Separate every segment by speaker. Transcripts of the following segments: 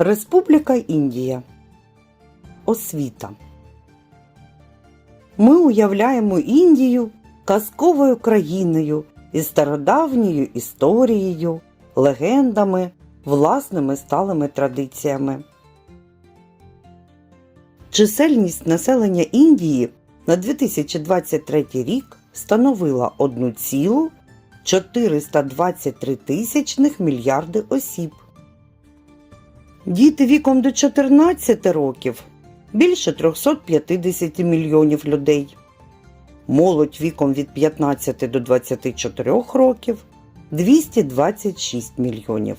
Speaker 1: Республіка Індія. Освіта. Ми уявляємо Індію казковою країною із стародавньою історією, легендами, власними сталими традиціями. Чисельність населення Індії на 2023 рік становила 1,423 тисячних мільярди осіб. Діти віком до 14 років більше 350 мільйонів людей. Молодь віком від 15 до 24 років 226 мільйонів.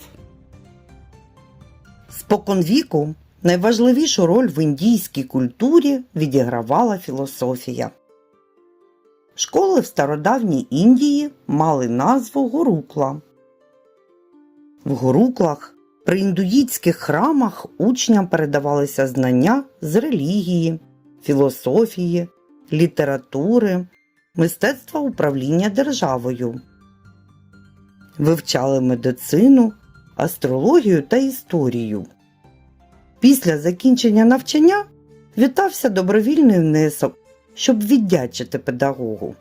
Speaker 1: Споконвіку найважливішу роль в індійській культурі відігравала філософія. Школи в стародавній Індії мали назву Гурукла. В Гуруклах при індуїцьких храмах учням передавалися знання з релігії, філософії, літератури, мистецтва управління державою. Вивчали медицину, астрологію та історію. Після закінчення навчання вітався добровільний внесок, щоб віддячити педагогу.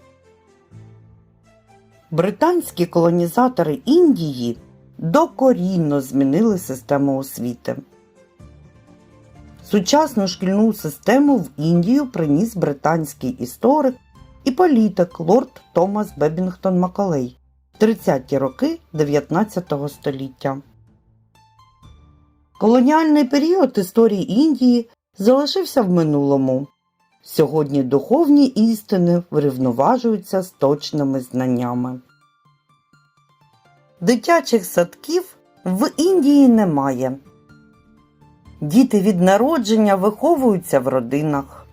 Speaker 1: Британські колонізатори Індії докорінно змінили систему освіти. Сучасну шкільну систему в Індію приніс британський історик і політик лорд Томас Бебінгтон Макалей в 30-ті роки 19 століття. Колоніальний період історії Індії залишився в минулому. Сьогодні духовні істини врівноважуються з точними знаннями. Дитячих садків в Індії немає. Діти від народження виховуються в родинах.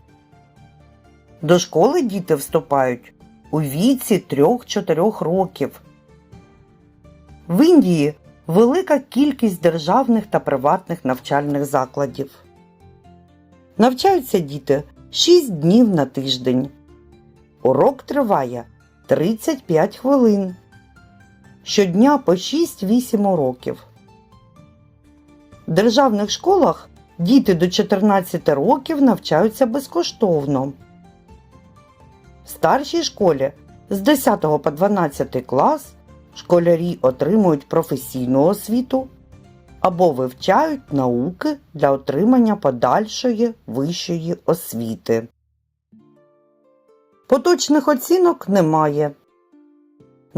Speaker 1: До школи діти вступають у віці 3-4 років. В Індії велика кількість державних та приватних навчальних закладів. Навчаються діти 6 днів на тиждень. Урок триває 35 хвилин. Щодня по 6-8 уроків. В державних школах діти до 14 років навчаються безкоштовно. В старшій школі з 10 по 12 клас школярі отримують професійну освіту або вивчають науки для отримання подальшої вищої освіти. Поточних оцінок немає.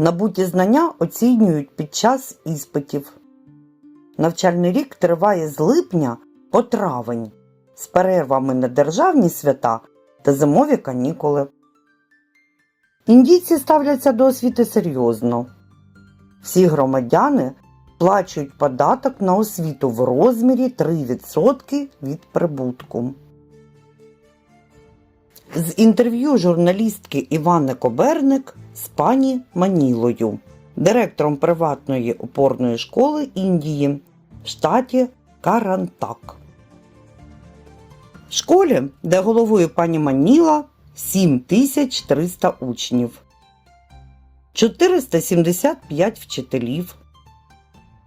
Speaker 1: Набуті знання оцінюють під час іспитів. Навчальний рік триває з липня по травень з перервами на державні свята та зимові канікули. Індійці ставляться до освіти серйозно. Всі громадяни сплачують податок на освіту в розмірі 3% від прибутку. З інтерв'ю журналістки Івани Коберник з пані Манілою, директором приватної опорної школи Індії в штаті Карантак. В школі, де головою пані Маніла 7300 учнів, 475 вчителів.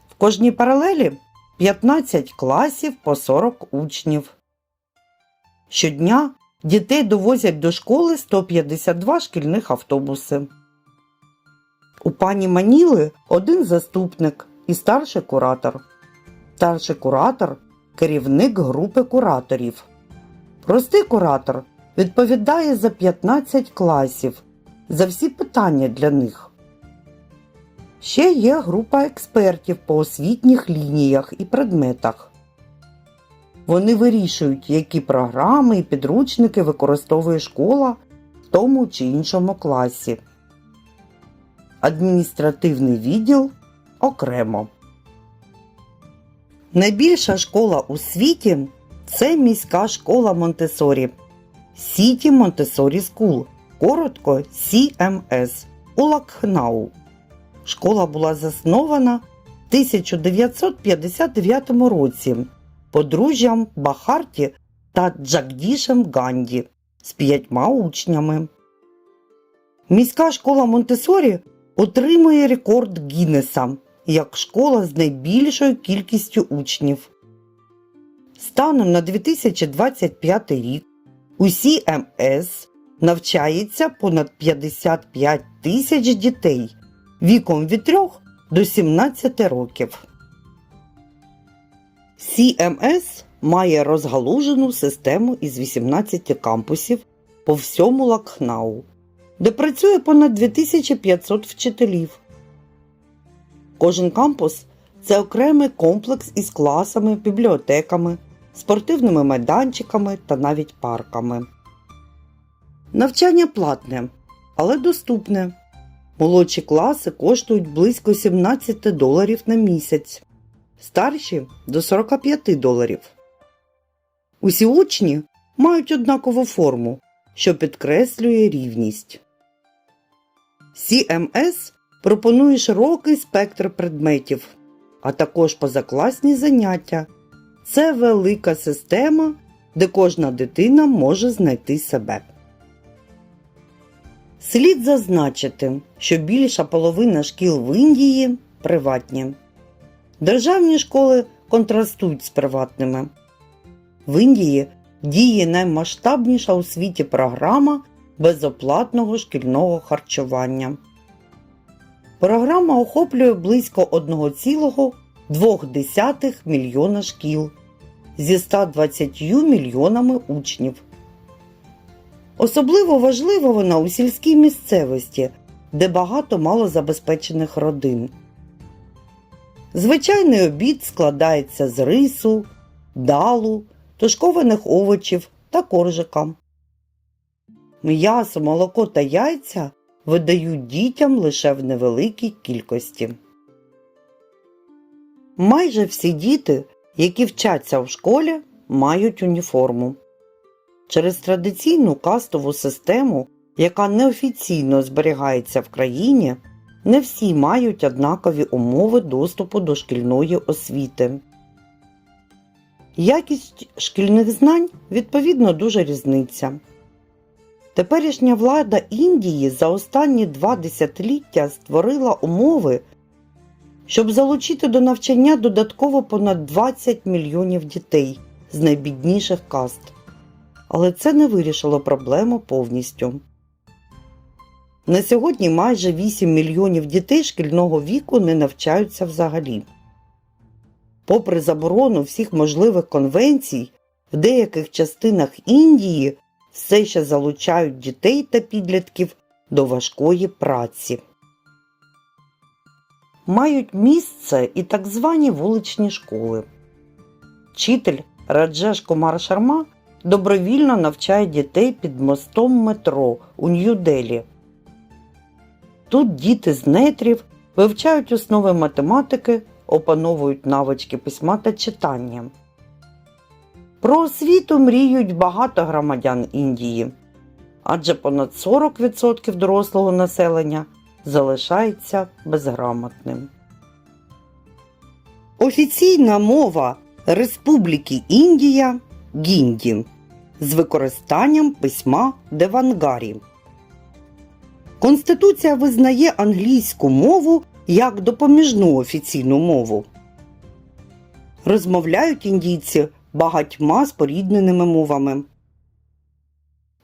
Speaker 1: В кожній паралелі 15 класів по 40 учнів. Щодня дітей довозять до школи 152 шкільних автобуси. У пані Маніли один заступник і старший куратор. Старший куратор керівник групи кураторів. Простий куратор відповідає за 15 класів за всі питання для них. Ще є група експертів по освітніх лініях і предметах. Вони вирішують, які програми і підручники використовує школа в тому чи іншому класі. Адміністративний відділ окремо. Найбільша школа у світі це міська школа Монтесорі Сіті Монтесорі Скул, коротко CMS у Лакхнау. Школа була заснована в 1959 році подружжям Бахарті та Джагдішем Ганді з п'ятьма учнями. Міська школа Монтесорі отримує рекорд Гіннеса як школа з найбільшою кількістю учнів. Станом на 2025 рік у СІМС навчається понад 55 тисяч дітей віком від 3 до 17 років. CMS має розгалужену систему із 18 кампусів по всьому Лакхнау, де працює понад 2500 вчителів. Кожен кампус це окремий комплекс із класами, бібліотеками, спортивними майданчиками та навіть парками. Навчання платне, але доступне. Молодші класи коштують близько 17 доларів на місяць, старші до 45 доларів. Усі учні мають однакову форму, що підкреслює рівність. CMS пропонує широкий спектр предметів, а також позакласні заняття. Це велика система, де кожна дитина може знайти себе. Слід зазначити, що більша половина шкіл в Індії приватні. Державні школи контрастують з приватними. В Індії діє наймасштабніша у світі програма безоплатного шкільного харчування. Програма охоплює близько 1,2 мільйона шкіл зі 120 мільйонами учнів. Особливо важлива вона у сільській місцевості, де багато малозабезпечених родин. Звичайний обід складається з рису, далу, тушкованих овочів та коржика. М'ясо, молоко та яйця видають дітям лише в невеликій кількості. Майже всі діти, які вчаться в школі, мають уніформу. Через традиційну кастову систему, яка неофіційно зберігається в країні, не всі мають однакові умови доступу до шкільної освіти. Якість шкільних знань відповідно дуже різниця. Теперішня влада Індії за останні два десятиліття створила умови, щоб залучити до навчання додатково понад 20 мільйонів дітей з найбідніших каст. Але це не вирішило проблему повністю. На сьогодні майже 8 мільйонів дітей шкільного віку не навчаються взагалі. Попри заборону всіх можливих конвенцій, в деяких частинах Індії все ще залучають дітей та підлітків до важкої праці. Мають місце і так звані вуличні школи. Вчитель Раджеш Кумар Шарма добровільно навчає дітей під мостом метро у Нью-Делі. Тут діти з нетрів вивчають основи математики, опановують навички письма та читання. Про освіту мріють багато громадян Індії, адже понад 40% дорослого населення залишається безграмотним. Офіційна мова Республіки Індія гінді з використанням письма Девангарі. Конституція визнає англійську мову як допоміжну офіційну мову. Розмовляють індійці багатьма спорідненими мовами.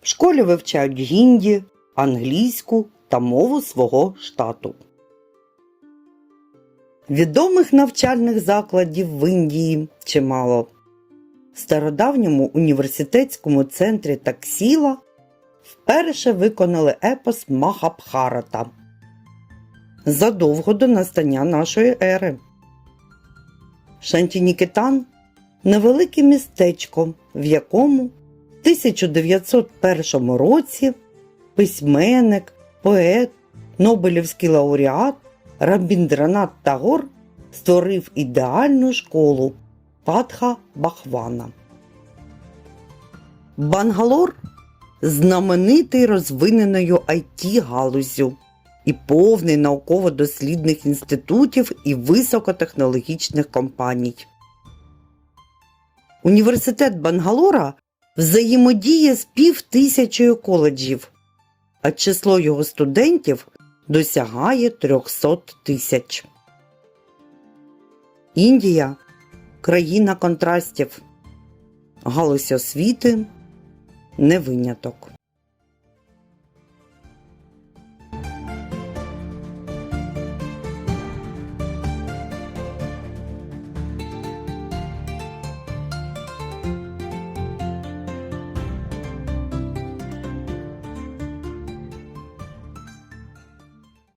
Speaker 1: В школі вивчають гінді, англійську та мову свого штату. Відомих навчальних закладів в Індії чимало. В стародавньому університетському центрі Таксіла вперше виконали епос Махабхарата задовго до настання нашої ери. Шантінікітан невелике містечко, в якому в 1901 році письменник, поет, Нобелівський лауреат Рабіндранат Тагор створив ідеальну школу Патха Бахвана. Бангалор знаменитий розвиненою it галузю і повний науково-дослідних інститутів і високотехнологічних компаній. Університет Бангалора взаємодіє з півтисячою коледжів, а число його студентів досягає 300 тисяч. Індія країна контрастів. Галузь освіти не виняток.